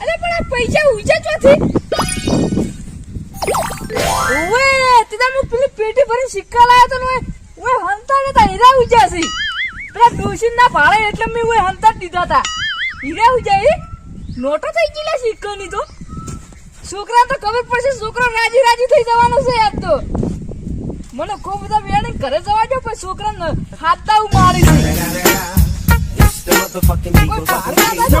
અરે, પણ આ પૈસા ઉંચા ચોથી ઓએ તીધા હું પેલી પેટી ભરી સિક્કા લાયા તો ઓએ હંતા ને તા હીરા ઊંચા છે પેલા ડોશીન ના ભાડે એટલે મેં ઓએ હંતા દીધા તા હીરા એ નોટો થઈ ગયેલા સિક્કાની તો. છોકરા તો ખબર પડશે છોકરો રાજી રાજી થઈ જવાનો છે યાર તો. મને ખૂબ બધા વેણ ઘરે જવા દો પણ છોકરાને હાથ તાવ મારી છે Eagles. વધશે.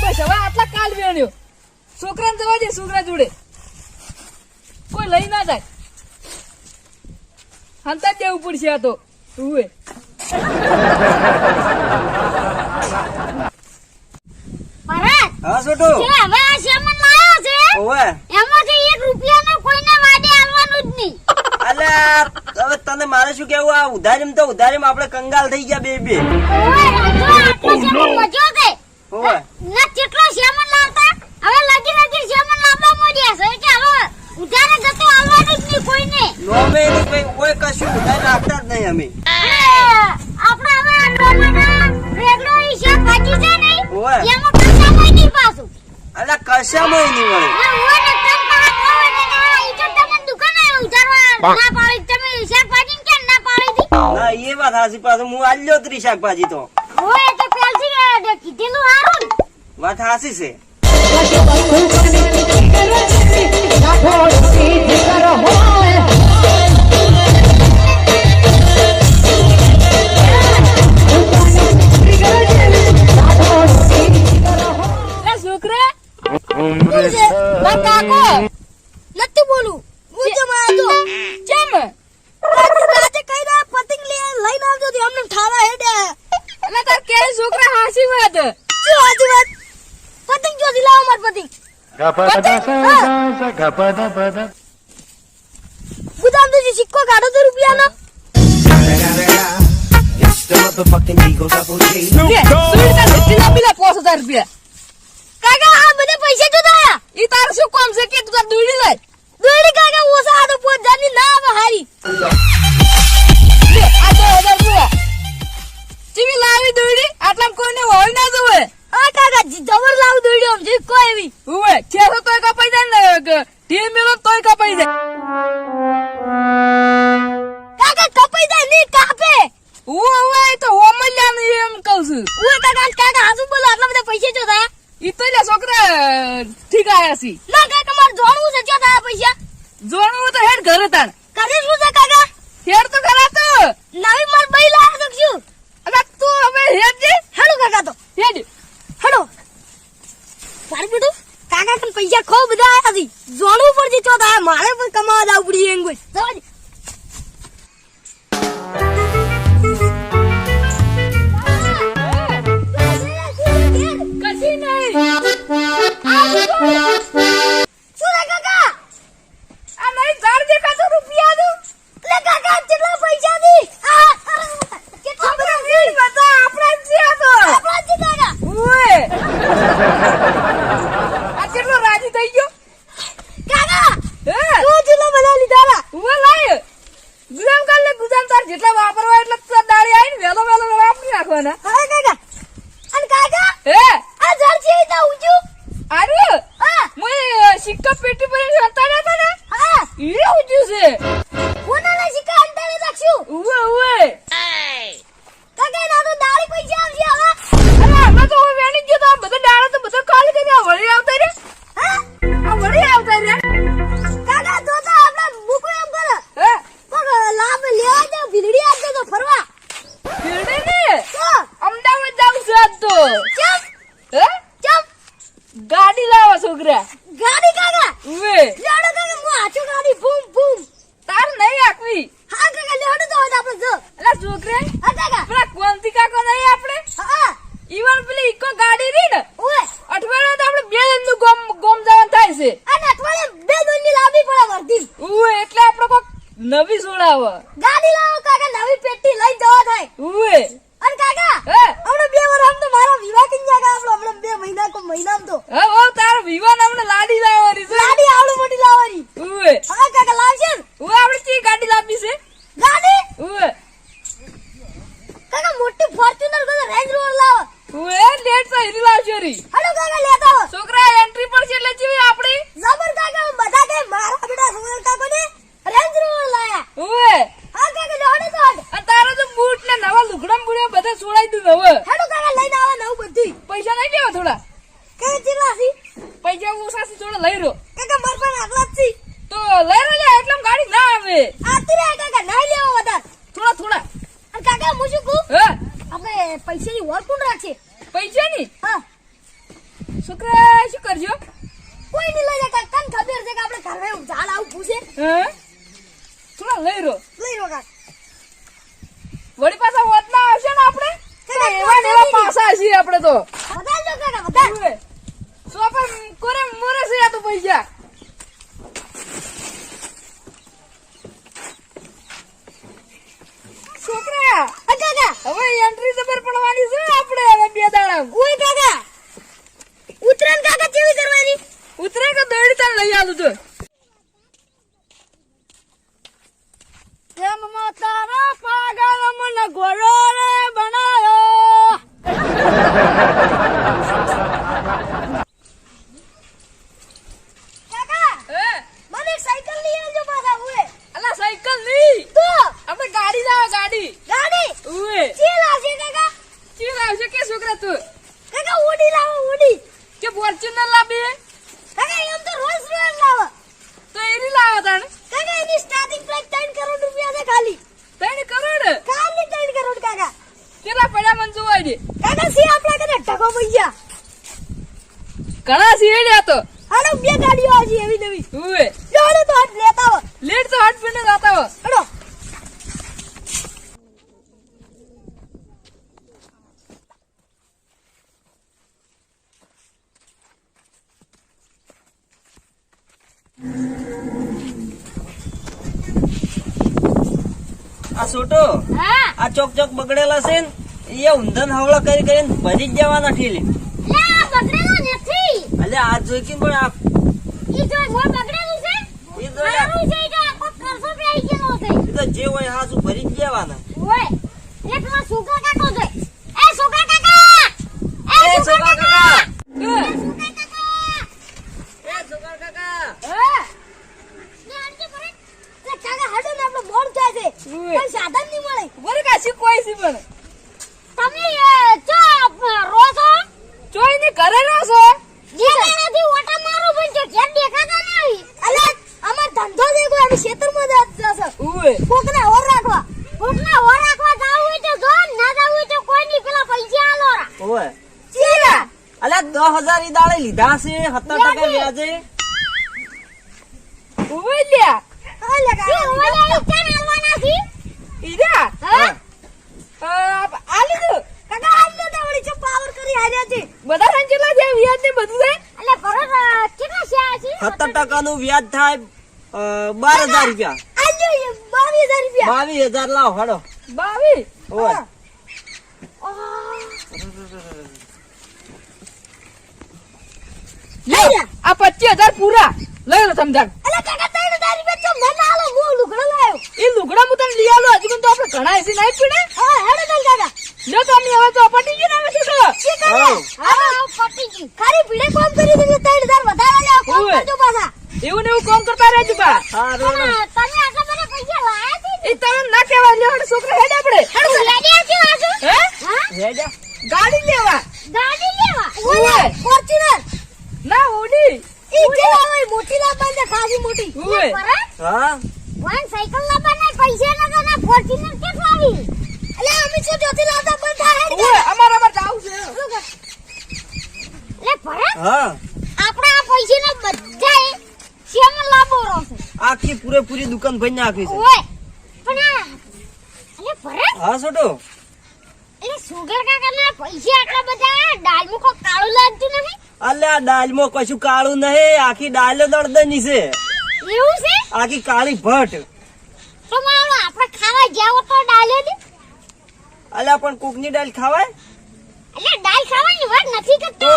બસ હવે આટલા કાલ વેણ્યો. છોકરાને જવા દે છોકરા જોડે. કોઈ લઈ ના જાય. હંતા દેવું પડશે આ તો. તું હા છોટુ. હવે આ સામાન લાયો છે. ઓવે. એમાંથી એક રૂપિયાનો કોઈને વાડે આલવાનું જ નહીં. અલ્યા હવે તને મારે શું કેવું આ ઉધારીમાં તો ઉધારીમાં આપણે કંગાલ થઈ ગયા બે બે. ઓય રાજો આટલો સામાન મજો છે. ઓવે ના કેટલો સામાન લાવતા? હવે લગી લગી સામાન લાવવા મોડ્યા છે. કે હવે ઉધારે જતો આલવાનું જ નહીં કોઈને. નોમે એની કઈ કોઈ કશું ઉધાર રાખતા જ નહીં અમે. આપણે હવે હિસાબ છે નહીં? એમાં પાછું. કશામાં નહીં મળે ના પાડી તમે હિસાબ કેમ ના પાડી દી? ના એ વાત હાસી પાછું હું આલ્યો ત્રી શાકભાજી તો. ઓય તો પેલથી કીધેલું હારું વાત હાસી છે. જેટલી લાંબી લે પાંચ હજાર રૂપિયા કાકા આ બધા પૈસા જો દયા ઈ તાર શું કામ છે કે તું તાર દોડી લે દોડી કાકા ઓસા આડો પોત જાની ના આવે હારી આ તો હજાર રૂપિયા ચીવી લાવી દોડી આટલામાં કોઈને હોય ના જવે આ કાકા જી જબર લાવ દોડ્યો આમ જે કોઈ એવી ઉવે છેસો તોય કપાઈ જાય ને ઢીલ મેલો તોય કપાઈ જાય કાકા કપાઈ જાય ની કાપે એ તો હોમલ્યા એમ કહું છું. ઓય કાકા કાકા હાસુ બોલો આટલા બધા પૈસા જો દયા ઈ તો લે છોકરા ઠીક આયા છી. ના કાકા મારે જોણવું છે જો પૈસા. જોણવું તો હેડ ઘરે તાણ. કરે શું છે કાકા? હેડ તો ખરા તો. નવી માર બઈ લાયા તો શું? અલા તું હવે હેડ હેડો કાકા તો. હેડ. હેડો. બેટું કાકા કન પૈસા ખો બધા આયા છે. જોણવું પડશે મારે પણ કમાવા જાવ પડી એમ કોઈ. જવા Yeah. છે. અને અઠવાડિયે બે દોરની લાવવી પડે વર્ધી. ઉ એટલે આપણો કોક નવી જોડાવ ગાડી લાવો કાકા નવી પેટી લઈ જવા થાય. ઉએ છોડાઈ દઉં હવે હેડો કાકા લઈને આવો નવું બધી પૈસા લઈ લેવા થોડા. કે ચીલા છી પૈસા ઓછા થોડા લઈ રહ્યો કાકા માર પાસે આટલા જ છી તો લઈ રહ્યો એટલે ગાડી ના આવે આતી રે કાકા નાઈ લેવો વધારે થોડા થોડા અને કાકા હું શું કહું હે આપણે પૈસાની વોર કોણ રાખશે પૈસા ની હા છોકરા શું કરજો કોઈ નહીં લઈ જાય કાકા તને ખબર છે કે આપણે ઘરે ઝાડ આવું પૂછે હે થોડા લઈ રહ્યો લઈ લો કાકા વળી પાછા હોત ના આવશે ને આપણે તો કાકા, એવા ને એવા પાસા છીએ આપણે તો વધારે લો કાકા વધારે ઉવે. સોપર કોરે તો પૈસા છોકરા કાકા હવે એન્ટ્રી જબર પડવાની છે આપણે હવે બે દાડા. ઓય કાકા ઉતરાણ કાકા કેવી કરવાની? ઉતરે કે દોડી તાર લઈ આલું તો પ્રેમમાં તારા પાગલ મને ઘોડો રે બનાયો કાકા હે મને એક સાયકલ લઈ આવજો પાછા ઉએ અલા સાયકલ નહીં તો આપણે ગાડી લાવો ગાડી ગાડી ઉવે ચી લાવશે કાકા ચી લાવશે કે છોકરા તું કાકા ઉડી લાવો ઉડી કે ફોર્ચ્યુનર લાવી કાકા એમ તો રોલ્સ રોયલ લાવો તો એની લાવો તાણ કાકા એની સ્ટાર્ટિંગ પ્રાઇસ ત્રણ કરોડ રૂપિયા છે ખાલી ત્રણ કરોડ ખાલી ત્રણ કરોડ કાકા કેટલા પડ્યા મને જોવા દે કાકા સી આપણા કને ટકો પૈસા ઘણા સિહેડ્યા તો હાલો બે ગાડીઓ આવી એવી નવી ઉવે જોડે તો હાથ લેતા આવો લેટ તો હાથ પીને જાતા હો હડો આ છોટો? આ ચોક ચોક બગડેલા છે ને એ ઊંધન હવળા કરી કરીને ભરી જ જવાના ઠીલે. લે આ એટલે જોઈ કે પણ આ ઈ બગડેલું છે? તો મારું છે કે આખો કરસો પે આવી ગયેલો છે? એ તો જે હોય હાસુ ભરી જ જવાના. ઓય એ પેલા સુગા કાકો છે એ સુગા કાકા એ છોકરા કાકા હે સુગા કાકા એ છોકરા કાકા હે લે આંટી પર લે કાકા હાડો ને આપણો મોડ થાય ઉવે. કોઈ સાધન નહીં મળે. બોલે કાશી કોઈ સી પણ. તમે ચો રો છો જોઈ ને ઘરે રહો છો? દેખાડાથી ઓટા મારું પણ જો ઘેર દેખાતા નહીં અલે અમાર ધંધો દેખો અમે ખેતરમાં જ જશે. ઉવે. કોકને ઓર રાખવા. કોકને ઓર રાખવા જાવ હોય તો જો ના જાવ હોય તો કોઈ નહીં. પેલા પૈસા આલો રા. ચીલા. અલ્યા દસ હજાર ઈ દાળે લીધા છે સત્તર ટકા વ્યાજે. ઉવે લ્યા. અલે કા ઓલે કેમ આલવાના છે ઈરા હા આ આલી દો કાકા આલ દે વળી ચો પાવર કરી હાર્યા છે બધા સાંજે લા જે વ્યાજ ને બધું છે અલે પરત કેટલા શેર છે સત્તર ટકા નું વ્યાજ થાય બાર હજાર રૂપિયા. આજો 22000 રૂપિયા. બાવીસ હજાર લાવ હડો બાવી ઓય. લ્યો. આ પચીસ હજાર પૂરા. લઈ લો સમજાણ અલે કાકા 3000 રૂપિયા ચો મને આલો હું લુગડો લાયો. એ લુગડા હું તને લઈ આલો? હજી તો આપણે ઘણા એસી નહીં પીને હેડો ચાલ કાકા. લ્યો તો હવે તો પટી ગયું ને હવે શું કરો? કે કરે હા. પટી ગઈ ખાલી ભીડે કોમ કરી દીધું 3000 વધારે લે કોમ કરજો પાછા. એવું ને એવું કામ કરતા રહેજો બા. એ તને ના કહેવાય લ્યો હડો છોકરા હેડ આપણે હેડો લેડી આવજો આજુ હે? હા? ગાડી લેવા. ગાડી લેવા? ઓય. ફોર્ચ્યુનર ના ઓડી ઈ કેવા હોય મોટી લાંબા ખાસી મોટી. હા વન સાયકલ લાવવાના પૈસા નતા ના ફોર્ચ્યુનર કે લાવી એટલે અમે શું જોતી લાવતા બંધ થાય હેડ ઓય અમાર અમાર જાવું છે લે ભરત હા આપણે આ પૈસા ને બધા શેમ લાવો રહો આખી પૂરેપૂરી દુકાન ભરી નાખી છે. હા છોટો. એટલે સુગર કાકા પૈસા આટલા બધા દાળ મુકો કાળું લાગતું નહીં અલ્યા દાલમાં કશું કાળું નહીં આખી દાલ દળદની છે. એવું છે? આખી કાળી ભટ તો મારો આપણે ખાવા જાવ તો ડાલ્યો દે અલ્યા પણ કુકની દાલ ખાવાય? એટલે દાલ ખાવાની વાત નથી કરતો.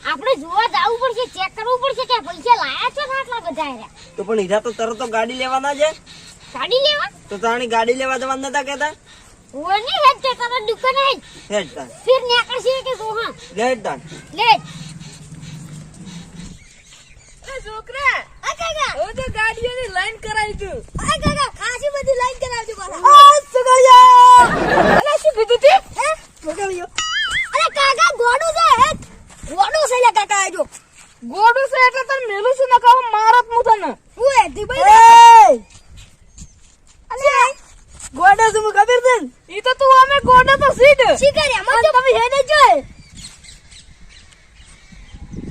આપણે જોવા જવું પડશે ચેક કરવું પડશે કે પૈસા લાયા છે આટલા બધા રહ્યા. તો પણ હીરા તો તરત તો ગાડી લેવાના છે ગાડી લેવા? તો તાણી ગાડી લેવા જવાના નતા કેતા ઓની હેડ તે તારા દુકાન હે હેડ તાણ. ફિર નીકળશે કે સોહા હેડ તાણ. લે. એ છોકરા આ કાકા. તો ગાડીઓની લાઈન કરાવી તું આ કાકા ખાસી બધી લાઈન કરાવજો પાછા આ સુગળિયા અલા શું કીધું તે? હે? સુગળિયો અરે કાકા ગોડું છે હે ગોડું છે લે કાકા આજો. ગોડું છે એટલે તને મેલું છું નકા કહું મારત હું તને. ઓએ દીબાઈ અલે ગોડો તું ખબર છે ઈ તો તું અમે ગોડો તો સીધ શિકારી અમાર તો તમે હેડે જોય.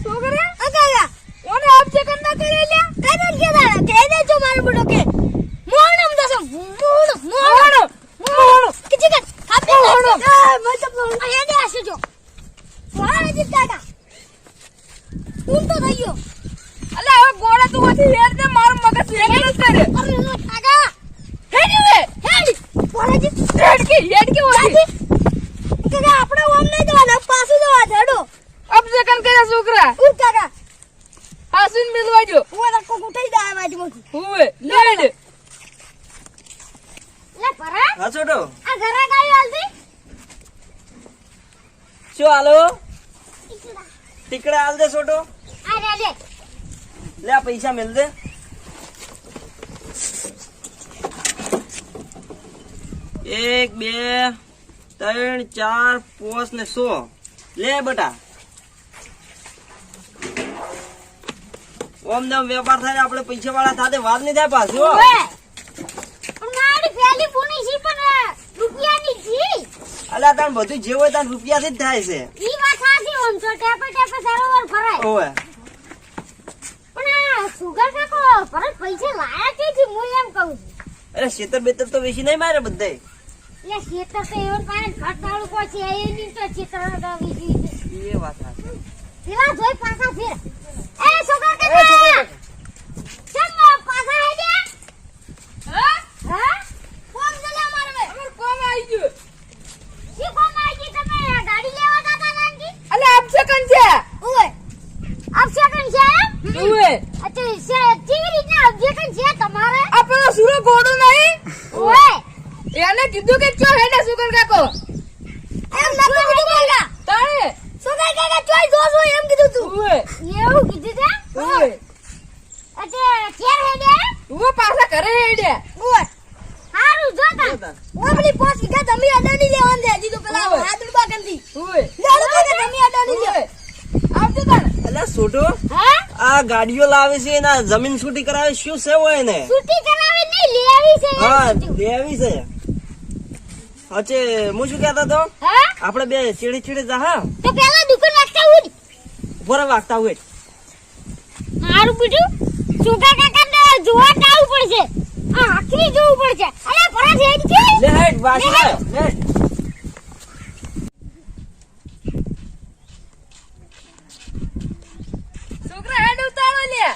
શું કરે? કાકા ઓને આપ જે કંદા કરે લ્યા કાકા કે દાડા કે દે જો મારું બડો કે મોણમ દસ મોણ મોણ મોણો મોણો કે ચિકન કાપી મોણો. આ મતલબ મોણ આ હેડે આશે જો વાળા જી કાકા તું તો થઈ ગયો અલા હવે ગોડો તું પછી હેર દે મારું મગજ હેડ જ કરે અરે લો કાકા હેડ વે હેડ વાળા જી હેડ કે હેડ કે કાકી ઓછી કાકા આપણે ઓમ નહીં જવાના પાછું જવા હેડો અબ જે કન કરે છોકરા ઉર કાકા હાસીન મિલવા જો હું તો કોક ઉઠાઈ જાય બાજુમાંથી હુવે લેડ લે પરા હા છોટો. આ ઘરે કઈ હાલતી? શું હાલો? ટીકડા. હાલ દે છોટો. આ લે લે. આ પૈસા મેલ દે. એક બે ત્રણ ચાર પાંચ ને સો. લે બટા. ઓમ નામ વેપાર થાય આપણે પૈસા વાળા સાથે વાત નહીં થાય પાછું હો. ઓએ મારી પહેલી પૂની છે પણ રૂપિયાની જી અલ્યા તાન બધું જે હોય તાન રૂપિયાથી જ થાય છે. ઈ વાત સાચી ઓમ તો ટેપે ટેપે સરોવર ભરાય ઓવે. પણ આ સુગર કાકો પરત પૈસા લાયા છે જી હું એમ કહું છું. અરે શેતર બેતર તો વેચી નહીં મારે બધે એટલે શેતર તો એવન પાસે ઘટાડું પછી એની તો શેતર છે એ વાત સાચી. પેલા જોઈ પાછા ફેર. એ સુગર કાકા ચમ પાછા હે દે હા હા કોમ જલે મારે વે અમાર કોમ આવી ગયું શી કોમ આવી તમે ગાડી લેવા દાતા નાનજી અલા આપ જે કન છે ઓય આપ સેકન્ડ છે એમ હુવે અચ્છા સે કેવી રીતના ઓબ્જેક્શન છે તમારે આ પેલો ગોડો નહીં? ઓય! એને કીધું કે ચો હેડે સુગર કાકો. એમ ન કીધું કાકા. તારે સુગર કાકા ચોય જોજો એમ કીધું તું. એવું કીધું છે? ઓય. અચ્છા કેર હેડે? ઓ પાછા કરે હેડે. ઓય. હારું જો તા. જોતા. ઓય પેલી પોસ વીઘા જમી અડાની લેવાન દે હજી પેલા ઓય. હાદડબા કંદી હુવે લેડો કાકા જમી અડાની લે. આવજો તાણે. અલ્યા છોટો હા? આ ગાડીઓ લાવે છે એના જમીન છૂટી કરાવે શું છે હોય ને છૂટી કરાવે નહીં લેવી છે હા. લેવી છે. અચે હું શું કહેતો તો આપણે બે ચીડી ચીડી જા હા? તો પેલા દુકાન વાગતા હું ઉપર વાગતા હોય મારું બીજું સુગર કાકા જોવા જાવું પડશે. આખરી જોવું પડશે. અરે પરત હેડ કે? લે હેડ વાસી લે લે છોકરા હેડ લે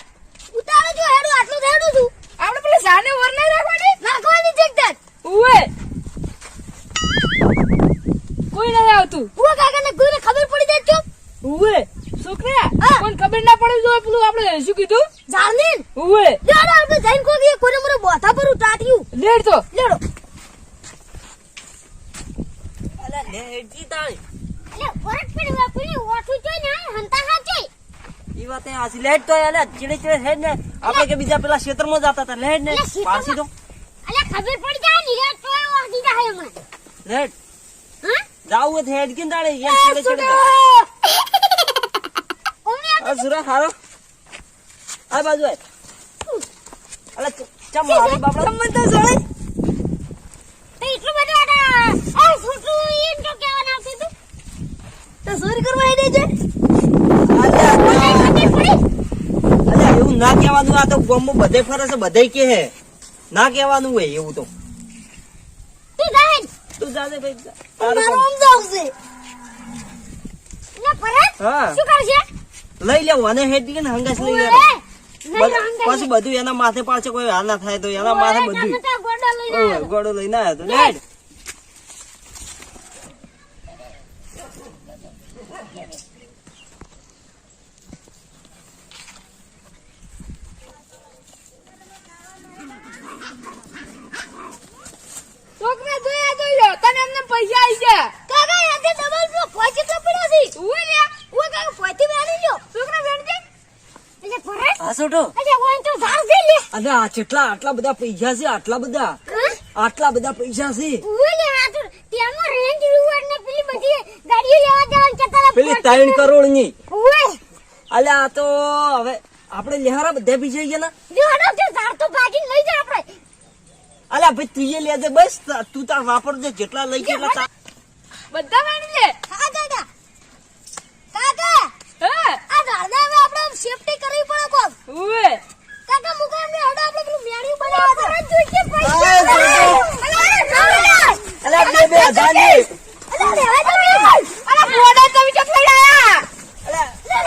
ઉતારો જો હેડું આટલું હેડું છું. આપણે પેલા સાને વર નહીં રાખવાની? નાખવાની જગદાર હુવે કોઈ નહીં આવતું. હું કાકા ને કોઈને ખબર પડી જાય ચૂપ હુવે છોકરા હા. ખબર ના પડવી જોઈએ પેલું આપણે શું કીધું? જાણીન હુવે લેડો આપણે જઈને કોઈ કોઈને મને બોથા પર ઉતાર્યું. લેડ તો. લેડો. અલા લેડ જી તાળી. એટલે ફરક પડી પેલી ઓઠું જોઈ ને હંતા હા જોઈ ઈ વાત હાસી લેટ તો અલ્યા ચીડી ચીડી હેડ ને. આપણે કે બીજા પેલા ક્ષેત્રમાં જતા હતા. લેડ ને એટલે? પારસી તો. અલે ખબર પડી જાય ને યાર તોય ઓઠી જાય હમણાં. લેડ હા? જાવું તો હેડ કિન તાળી એમ ચીડી ચીડી આ સુરા હારો. આ બાજુ આય. અલ્યા ચમ મારી બાપડા? તો એટલું બધું આડા આ છોટું એમ તો કહેવાનું આવતું હતું તો ચોરી કરવા આવી છે અલ્યા ખબર પડી અલ્યા એવું ના કહેવાનું આ તો ગોમમાં બધે ફરે છે બધે કે હે ના કહેવાનું હોય એવું તો. તું જાય. તું જા. તારું મારો કામ. આમ જાવ છે. ના પરત શું કરશે લઈ લેવું અને હેડી ને હંગાસ લઈ લે પછી બધું એના માથે પાછળ કોઈ હાલ ના થાય તો એના માથે બધું. ગોડો લઈને આવ્યો તો. છોકરા જોયા જોઈ લો તને એમને પૈસા આવી ગયા કાકા યાદે ડબલ નો ફોજી તો પડ્યો છે ઉવે ને હું કાકા ફોજી બેની લ્યો છોકરા બેનજે એટલે ફરે હા છોટો અરે ઓય તો ઝાડ દે લે અને આ કેટલા આટલા બધા પૈસા છે આટલા બધા. આટલા બધા પૈસા છે. ઓય પેલી બધી ગાડીઓ લેવા જવાનું કહેતા પેલી ત્રણ કરોડની ઓય અલ્યા આ તો હવે આપણે લેહારા બધા બી ગયા ને? જોડો તે ઝાડ તો ભાગીને લઈ જા આપણે. અલ્યા ભાઈ તું એ લેજે બસ તું તાર વાપરજે જેટલા લઈ ગયા એટલા બધા વાણી લે. કાકા કાકા હે? આ દાદા હવે આપણે સેફટી કરવી પડે કોક ઉવે. કાકા મુકા એમને હડો આપણે પેલું મેણ્યું બનાવવા જોઈશે આ પૈસા. અલા અલા બે બે હજારની. અલા લેવા તો બે અલા. બોડા તમે ચપ લડાયા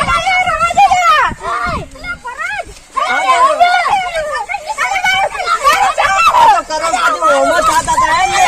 અલા રવા દે. અલા પરાજ. આ તો કરોડપતિ ઓમો થતા એમ ને.